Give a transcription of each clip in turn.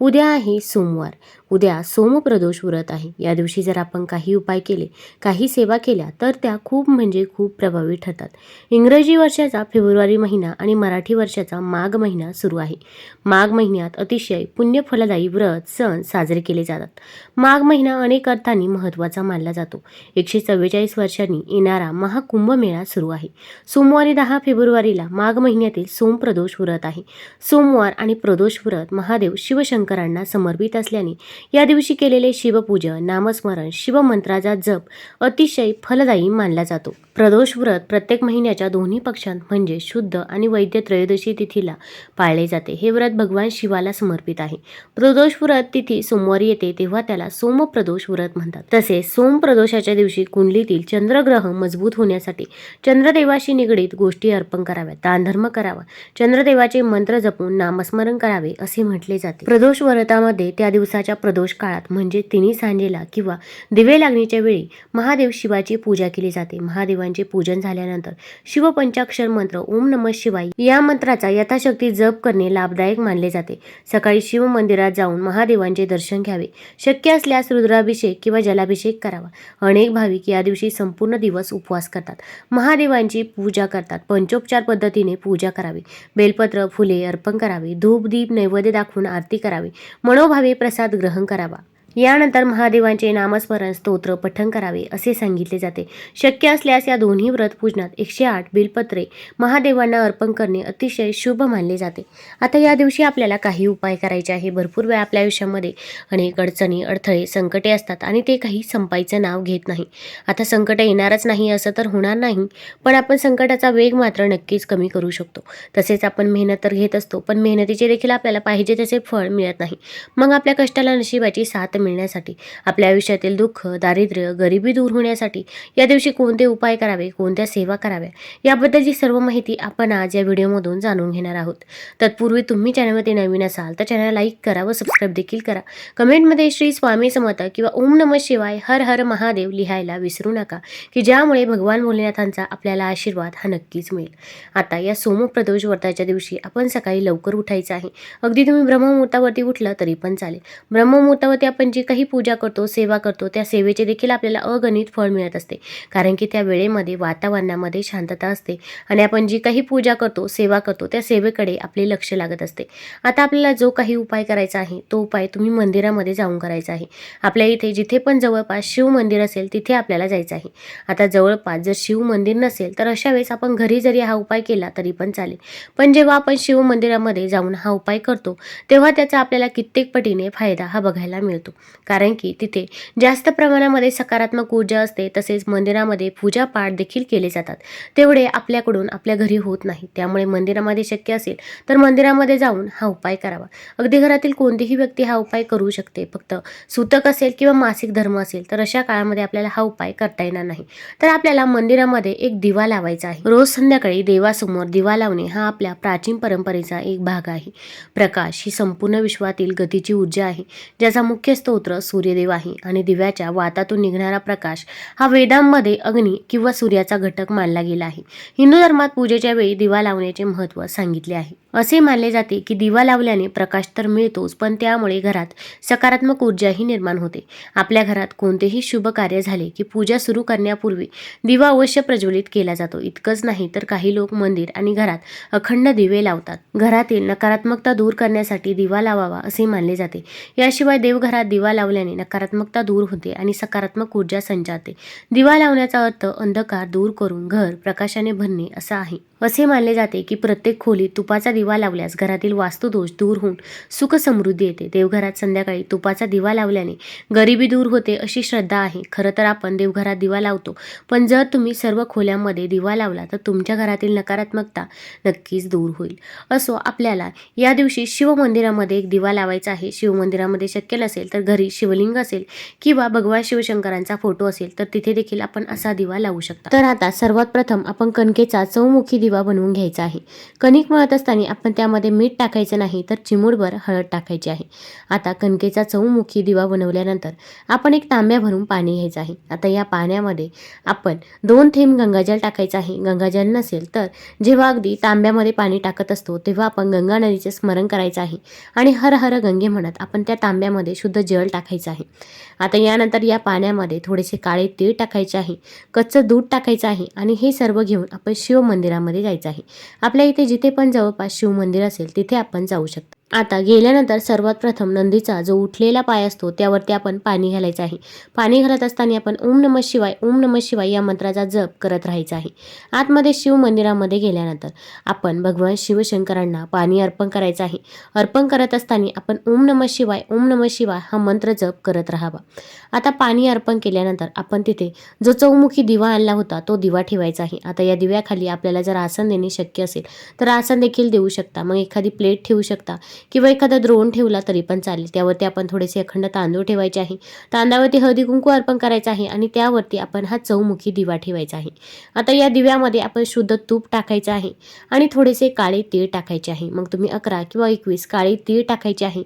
उद्या आहे सोमवार. उद्या सोमप्रदोष व्रत आहे. या दिवशी जर आपण काही उपाय केले काही सेवा केल्या तर त्या खूप म्हणजे खूप प्रभावी ठरतात. इंग्रजी वर्षाचा फेब्रुवारी महिना आणि मराठी वर्षाचा माघ महिना सुरू आहे. माघ महिन्यात अतिशय पुण्यफलदायी व्रत सण साजरे केले जातात. माघ महिना अनेक अर्थांनी महत्त्वाचा मानला जातो. एकशे चव्वेचाळीस वर्षांनी येणारा महाकुंभमेळा सुरू आहे. सोमवारी दहा फेब्रुवारीला माघ महिन्यातील सोमप्रदोष व्रत आहे. सोमवार आणि प्रदोष व्रत महादेव शिवशंकर शिवशंकरांना समर्पित असल्याने या दिवशी केलेले शिवपूजन नामस्मरण शिवमंत्राचा जप अतिशय फलदायी मानला जातो. प्रदोष व्रत प्रत्येक महिन्याच्या दोन्ही पक्षांत म्हणजे शुद्ध आणि वैद्य त्रयोदशी तिथीला पाळले जाते. हे व्रत भगवान शिवाला समर्पित आहे. प्रदोष व्रत तिथी सोमवारी येते तेव्हा त्याला सोमप्रदोष व्रत म्हणतात. तसेच सोमप्रदोषाच्या दिवशी कुंडलीतील चंद्रग्रह मजबूत होण्यासाठी चंद्रदेवाशी निगडीत गोष्टी अर्पण कराव्यात. दानधर्म करावा. चंद्रदेवाचे मंत्र जपून नामस्मरण करावे असे म्हटले जाते. प्रदोष व्रतामध्ये त्या दिवसाच्या प्रदोष काळात म्हणजे तिन्ही सांजेला किंवा दिवे लागणीच्या वेळी महादेव शिवाची पूजा केली जाते. महादेवांचे पूजन झाल्यानंतर शिवपंचाक्षर मंत्र ओम नम शिवाय या मंत्राचा यथाशक्ती जप करणे लाभदायक मानले जाते. सकाळी शिव मंदिरात जाऊन महादेवांचे दर्शन घ्यावे. शक्य असल्यास रुद्राभिषेक किंवा जलाभिषेक करावा. अनेक भाविक या दिवशी संपूर्ण दिवस उपवास करतात. महादेवांची पूजा करतात. पंचोपचार पद्धतीने पूजा करावी. बेलपत्र फुले अर्पण करावे. धूप दीप नैवेद्य दाखवून आरती करावी. मनोभावे प्रसाद ग्रहण करावा. यानंतर महादेवांचे नामस्मरण स्तोत्र पठण करावे असे सांगितले जाते. शक्य असल्यास या दोन्ही व्रत पूजनात एकशे आठ बिलपत्रे महादेवांना अर्पण करणे अतिशय शुभ मानले जाते. आता या दिवशी आपल्याला काही उपाय करायचे आहे. भरपूर वेळा आपल्या आयुष्यामध्ये अनेक अडचणी अडथळे संकटे असतात आणि ते काही संपायचं नाव घेत नाही. आता संकट येणारच नाही असं तर होणार नाही पण आपण संकटाचा वेग मात्र नक्कीच कमी करू शकतो. तसेच आपण मेहनत तर घेत असतो पण मेहनतीचे देखील आपल्याला पाहिजे तसे फळ मिळत नाही. मग आपल्या कष्टाला नशिबाची साथ मिळण्यासाठी आपल्या आयुष्यातील दुःख दारिद्र्य गरिबी दूर होण्यासाठी या दिवशी कोणते उपाय करावे कोणत्या सेवा कराव्या याबद्दलची सर्व माहिती आपण आज या व्हिडिओमधून जाणून घेणार आहोत. तत्पूर्वी तुम्ही चॅनलमध्ये नवीन असाल तर चॅनल लाईक करा व सबस्क्राईब देखील करा. कमेंटमध्ये श्री स्वामी समर्थ किंवा ओम नम शिवाय हर हर महादेव लिहायला विसरू नका की ज्यामुळे भगवान भोलेनाथांचा आपल्याला आशीर्वाद हा नक्कीच मिळेल. आता या सोमप्रदोष व्रताच्या दिवशी आपण सकाळी लवकर उठायचं आहे. अगदी तुम्ही ब्रह्ममुहूर्तावरती उठलं तरी पण चालेल. ब्रह्ममुहूर्तावरती आपण आपण जी काही पूजा करतो सेवा करतो त्या सेवेचे देखील आपल्याला अगणित फळ मिळत असते. कारण की त्या वेळेमध्ये वातावरणामध्ये शांतता असते आणि आपण जी काही पूजा करतो सेवा करतो त्या सेवेकडे आपले लक्ष लागत असते. आता आपल्याला जो काही उपाय करायचा आहे तो उपाय तुम्ही मंदिरामध्ये जाऊन करायचा आहे. आपल्या इथे जिथे पण जवळपास शिव मंदिर असेल तिथे आपल्याला जायचं आहे. आता जवळपास जर शिव मंदिर नसेल तर अशा वेळेस आपण घरी जरी हा उपाय केला तरी पण चालेल. पण जेव्हा आपण शिव मंदिरामध्ये जाऊन हा उपाय करतो तेव्हा त्याचा आपल्याला कित्येक पटीने फायदा हा बघायला मिळतो. कारण की तिथे जास्त प्रमाणामध्ये सकारात्मक ऊर्जा असते तसेच मंदिरामध्ये पूजापाठ देखील केले जातात. तेवढे आपल्याकडून आपल्या घरी होत नाही. त्यामुळे मंदिरामध्ये शक्य असेल तर मंदिरामध्ये जाऊन हा उपाय करावा. अगदी घरातील कोणतीही व्यक्ती हा उपाय करू शकते. फक्त सूतक असेल किंवा मासिक धर्म असेल तर अशा काळामध्ये आपल्याला हा उपाय करता येणार नाही. तर आपल्याला मंदिरामध्ये एक दिवा लावायचा आहे. रोज संध्याकाळी देवासमोर दिवा लावणे हा आपल्या प्राचीन परंपरेचा एक भाग आहे. प्रकाश ही संपूर्ण विश्वातील गतीची ऊर्जा आहे ज्याचा मुख्य स्तोत्र सूर्यदेव आहे आणि दिव्याच्या वातातून निघणारा प्रकाश हा वेदांमध्ये अग्नी किंवा सूर्याचा घटक मानला गेला आहे. हिंदू धर्मात पूजेच्या वेळी दिवा लावण्याचे महत्त्व सांगितले आहे. असे मानले जाते की दिवा लावल्याने प्रकाश तर मिळतोच पण त्यामुळे घरात सकारात्मक ऊर्जाही निर्माण होते. आपल्या घरात कोणतेही शुभ कार्य झाले की पूजा सुरू करण्यापूर्वी दिवा अवश्य प्रज्वलित केला जातो. इतकंच नाही तर काही लोक मंदिर आणि घरात अखंड दिवे लावतात. घरातील नकारात्मकता दूर करण्यासाठी दिवा लावावा असे मानले जाते. याशिवाय देवघरात दिवा लावल्याने नकारात्मकता दूर होते आणि सकारात्मक ऊर्जा संचारते दिवा लावण्याचा अर्थ अंधकार दूर करून घर प्रकाशाने भरणे असा आहे. असे मानले जाते की प्रत्येक खोलीत तुपाचा दिवा दिवा लावल्यास घरातील वास्तुदोष दूर होऊन सुख समृद्धी येते. देवघरात संध्याकाळी तुपाचा दिवा लावल्याने गरिबी दूर होते अशी श्रद्धा आहे. खरं तर आपण देवघरात दिवा लावतो पण जर तुम्ही सर्व खोल्यांमध्ये दिवा लावला तर तुमच्या घरातील नकारात्मकता नक्कीच दूर होईल. असो आपल्याला या दिवशी शिव मंदिरामध्ये एक दिवा लावायचा आहे. शिव मंदिरामध्ये शक्य नसेल तर घरी शिवलिंग असेल किंवा भगवान शिवशंकरांचा फोटो असेल तर तिथे देखील आपण असा दिवा लावू शकता. तर आता सर्वात प्रथम आपण कणकेचा चौमुखी दिवा बनवून घ्यायचा आहे. कणिक मळत असताना आपण त्यामध्ये मीठ टाकायचं नाही तर चिमूडभर हळद टाकायची आहे. आता कणकेचा चौमुखी दिवा बनवल्यानंतर आपण एक तांब्या भरून पाणी घ्यायचं आहे. आता या पाण्यामध्ये आपण दोन थेंब गंगाजल टाकायचं आहे. गंगाजल नसेल तर जेव्हा अगदी तांब्यामध्ये पाणी टाकत असतो तेव्हा आपण गंगा नदीचे स्मरण करायचं आहे आणि हर हर गंगे म्हणत आपण त्या तांब्यामध्ये शुद्ध जल टाकायचं आहे. आता यानंतर या पाण्यामध्ये थोडेसे काळे तीळ टाकायचे आहे कच्चं दूध टाकायचं आहे आणि हे सर्व घेऊन आपण शिव मंदिरामध्ये जायचं आहे. आपल्या इथे जिथे पण जवळपास शिव मंदिर असेल तिथे आपण जाऊ शकता. आता गेल्यानंतर सर्वात प्रथम नंदीचा जो उठलेला पाय असतो त्यावरती आपण पाणी घालायचं आहे. पाणी घालत असताना आपण ओम नम शिवाय ओम नम शिवाय या मंत्राचा जप करत राहायचा आहे. आतमध्ये शिव मंदिरामध्ये गेल्यानंतर आपण भगवान शिवशंकरांना पाणी अर्पण करायचं आहे. अर्पण करत असताना आपण ओम नम शिवाय ओम नम शिवाय हा मंत्र जप करत राहावा. आता पाणी अर्पण केल्यानंतर आपण तिथे जो चौमुखी दिवा आणला होता तो दिवा ठेवायचा आहे. आता या दिव्याखाली आपल्याला जर आसन देणे शक्य असेल तर आसन देखील देऊ शकता. मग एखादी प्लेट ठेवू शकता. किंवा एखादा द्रोण ठेवला तरी पण चालेल. त्यावरती आपण थोडेसे अखंड तांदूळ ठेवायचे आहे. तांदळावरती हळदी कुंकू अर्पण करायचं आहे आणि त्यावरती आपण हा चौमुखी दिवा ठेवायचा आहे. आता या दिव्यामध्ये आपण शुद्ध तूप टाकायचं आहे आणि थोडेसे काळे तीळ टाकायचे आहे. मग तुम्ही अकरा किंवा एकवीस काळे तीळ टाकायचे आहे.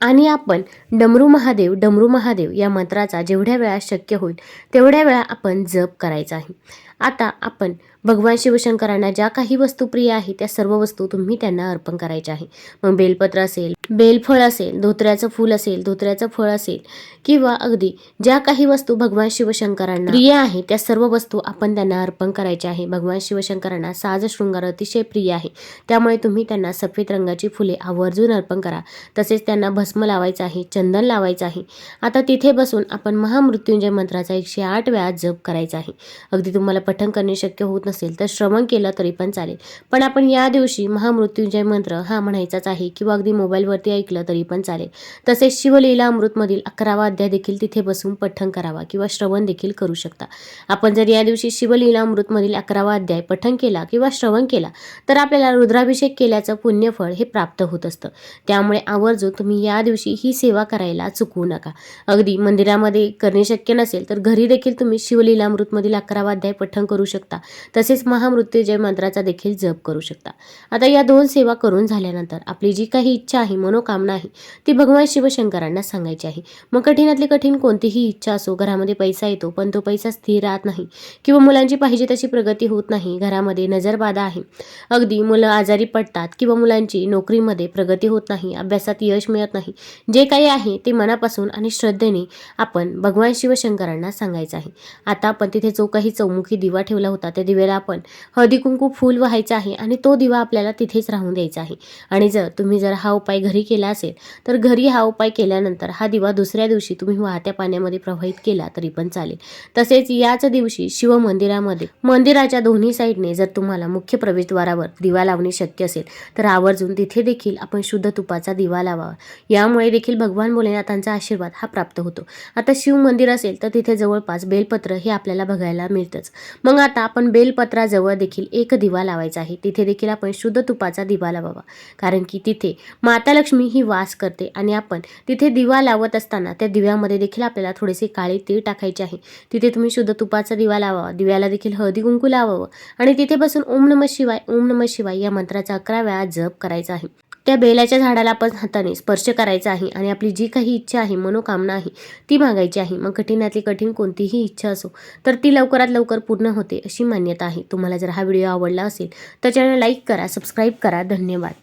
आणि आपण डमरू महादेव डमरू महादेव या मंत्राचा जेवढ्या वेळा शक्य होईल तेवढ्या वेळा आपण जप करायचा आहे. आता आपण भगवान शिवशंकरांना ज्या काही वस्तू प्रिय आहे त्या सर्व वस्तू तुम्ही त्यांना अर्पण करायच्या आहे. मग बेलपत्र असेल बेलफळ असेल धोत्र्याचं फूल असेल धोत्र्याचं फळ असेल किंवा अगदी ज्या काही वस्तू भगवान शिवशंकरांना प्रिय आहे. त्या सर्व वस्तू आपण त्यांना अर्पण करायच्या आहे. भगवान शिवशंकरांना साज शृंगार अतिशय प्रिय आहे. त्यामुळे तुम्ही त्यांना सफेद रंगाची फुले आवर्जून अर्पण करा. तसेच त्यांना भस्म लावायचं आहे चंदन लावायचं आहे. आता तिथे बसून आपण महामृत्युंजय मंत्राचा एकशे आठ वेळा जप करायचा आहे. अगदी तुम्हाला पठण करणे शक्य होत नसेल तर श्रवण केलं तरी पण चालेल. पण आपण या दिवशी महामृत्युंजय मंत्र हा म्हणायचाच आहे किंवा अगदी मोबाईलवरती ऐकलं तरी पण चालेल. तसेच शिवलीला अमृतमधील अकरावा अध्याय देखील तिथे बसून पठण करावा किंवा श्रवण देखील करू शकता. आपण जर या दिवशी शिवलीला अमृतमधील अकरावा अध्याय पठण केला किंवा श्रवण केला तर आपल्याला रुद्राभिषेक केल्याचं पुण्यफळ हे प्राप्त होत असतं. त्यामुळे आवर्जून तुम्ही या दिवशी ही सेवा करायला चुकवू नका. अगदी मंदिरामध्ये करणे शक्य नसेल तर घरी देखील तुम्ही शिवलीला अमृतमधील अकरावा अध्याय पठण करू शकता. तसेच महामृत्युंजय मंत्राचा देखील जप करू शकता. आता या दोन सेवा करून झाल्यानंतर आपली जी काही इच्छा आहे मनोकामना आहे ती भगवान शिवशंकरांना सांगायची आहे. मग कठीणातली कठीण कोणतीही इच्छा असो घरामध्ये पैसा येतो पण तो पैसा स्थिर राहत नाही किंवा मुलांची पाहिजे तशी प्रगती होत नाही घरामध्ये नजरबाधा आहे. अगदी मुलं आजारी पडतात किंवा मुलांची नोकरीमध्ये प्रगती होत नाही अभ्यासात यश मिळत नाही जे काही आहे ते मनापासून आणि श्रद्धेने आपण भगवान शिवशंकरांना सांगायचं आहे. आता आपण तिथे जो काही चौमुखी दिवा ठेवला होता त्या दिव्याला आपण. हळदी कुंकू फूल व्हायचं आहे आणि तो दिवा आपल्याला तिथेच राहून द्यायचा आहे. आणि जर तुम्ही जर हा उपाय घरी केला असेल तर घरी हा उपाय केल्यानंतर हा दिवा दुसऱ्या दिवशी तुम्ही वाहत्या पाण्यामध्ये प्रवाहित केला तरी पण चालेल. तसेच याच दिवशी शिव मंदिरामध्ये मंदिराच्या दोन्ही साईडने जर तुम्हाला मुख्य प्रवेशद्वारावर दिवा लावणे शक्य असेल तर आवर्जून तिथे देखील आपण शुद्ध तुपाचा दिवा लावावा. यामुळे देखील भगवान भोलेनाथांचा आशीर्वाद हा प्राप्त होतो. आता शिव मंदिर असेल तर तिथे जवळपास बेलपत्र हे आपल्याला बघायला मिळतंच. मग आता आपण बेलपत्र बेलपत्राजवळ देखील एक दिवा लावायचा आहे. तिथे देखील आपण शुद्ध तुपाचा दिवा लावावा. कारण की तिथे माता लक्ष्मी ही वास करते आणि आपण तिथे दिवा लावत असताना त्या दिव्यामध्ये देखील आपल्याला थोडेसे काळे तीळ टाकायचे आहे. तिथे तुम्ही शुद्ध तुपाचा दिवा लावावा. दिव्याला देखील हळदी कुंकू लावावं. आणि तिथे बसून ओम नम शिवाय ओम नम शिवाय या मंत्राचा अकरा वेळा जप करायचा आहे. त्या बेलाच्या झाडाला आपण हाताने स्पर्श करायचा आहे आणि आपली जी काही इच्छा आहे मनोकामना आहे ती मागायची आहे. मग कठीणातली कठीण कोणतीही इच्छा असो तर ती लवकरात लवकर पूर्ण होते अशी मान्यता आहे. तुम्हाला जर हा व्हिडिओ आवडला असेल तर चॅनल लाईक करा सबस्क्राईब करा. धन्यवाद.